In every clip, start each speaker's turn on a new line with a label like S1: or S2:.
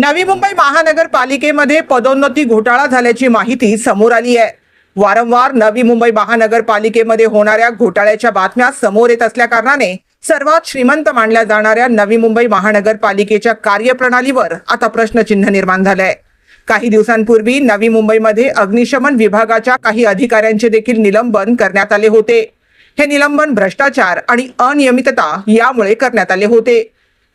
S1: नवी मुंबई महानगरपालिकेमध्ये पदोन्नती घोटाळा झाल्याची माहिती समोर आली आहे. वारंवार नवी मुंबई महानगरपालिकेमध्ये होणाऱ्या घोटाळ्याच्या बातम्या समोर येत असल्या कारणाने सर्वात श्रीमंत मानल्या जाणाऱ्या नवी मुंबई महानगरपालिकेच्या कार्यप्रणालीवर आता प्रश्नचिन्ह निर्माण झालंय. काही दिवसांपूर्वी नवी मुंबईमध्ये अग्निशमन विभागाच्या काही अधिकाऱ्यांचे देखील निलंबन करण्यात आले होते. हे निलंबन भ्रष्टाचार आणि अनियमितता यामुळे करण्यात आले होते.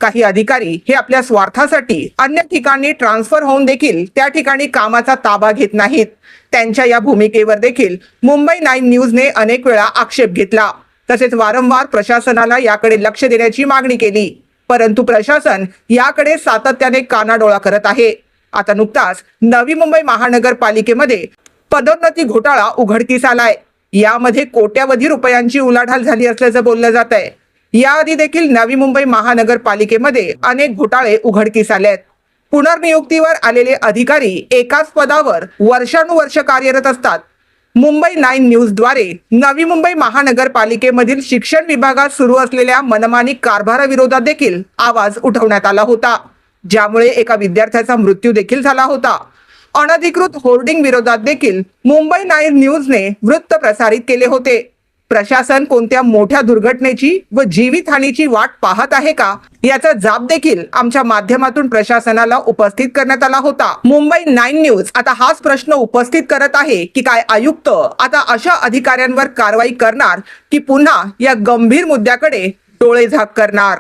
S1: काही अधिकारी हे आपल्या स्वार्थासाठी अन्य ठिकाणी ट्रान्सफर होऊन देखील त्या ठिकाणी कामाचा ताबा घेत नाहीत. त्यांच्या या भूमिकेवर देखील मुंबई नाईन न्यूजने अनेक वेळा आक्षेप घेतला. तसेच वारंवार प्रशासनाला याकडे लक्ष देण्याची मागणी केली. परंतु प्रशासन याकडे सातत्याने कानाडोळा करत आहे. आता नुकताच नवी मुंबई महानगरपालिकेमध्ये पदोन्नती घोटाळा उघडकीस आलाय. यामध्ये कोट्यावधी रुपयांची उलाढाल झाली असल्याचं बोललं जात आहे याआधी देखील नवी मुंबई महानगरपालिकेमध्ये अनेक घोटाळे उघडकीस आले आहेत. पुनर्नियुक्तीवर आलेले अधिकारी एकाच पदावर वर्षानुवर्ष कार्यरत असतात. मुंबई नाईन न्यूजद्वारे नवी मुंबई महानगरपालिकेमधील शिक्षण विभागात सुरू असलेल्या मनमानी कारभाराविरोधात देखील आवाज उठवण्यात आला होता. ज्यामुळे एका विद्यार्थ्याचा मृत्यू देखील झाला होता. अनधिकृत होर्डिंग विरोधात देखील मुंबई नाईन न्यूजने वृत्त प्रसारित केले होते. प्रशासन कोणत्या मोठ्या दुर्घटनेची व जीवितहानीची वाट पाहत आहे का? याचा जाब देखील आमच्या माध्यमातून प्रशासनाला उपस्थित करण्यात आला होता. मुंबई नाईन न्यूज आता हाच प्रश्न उपस्थित करत आहे की काय आयुक्त आता अशा अधिकाऱ्यांवर कारवाई करणार की पुन्हा या गंभीर मुद्द्याकडे डोळे झाक करणार?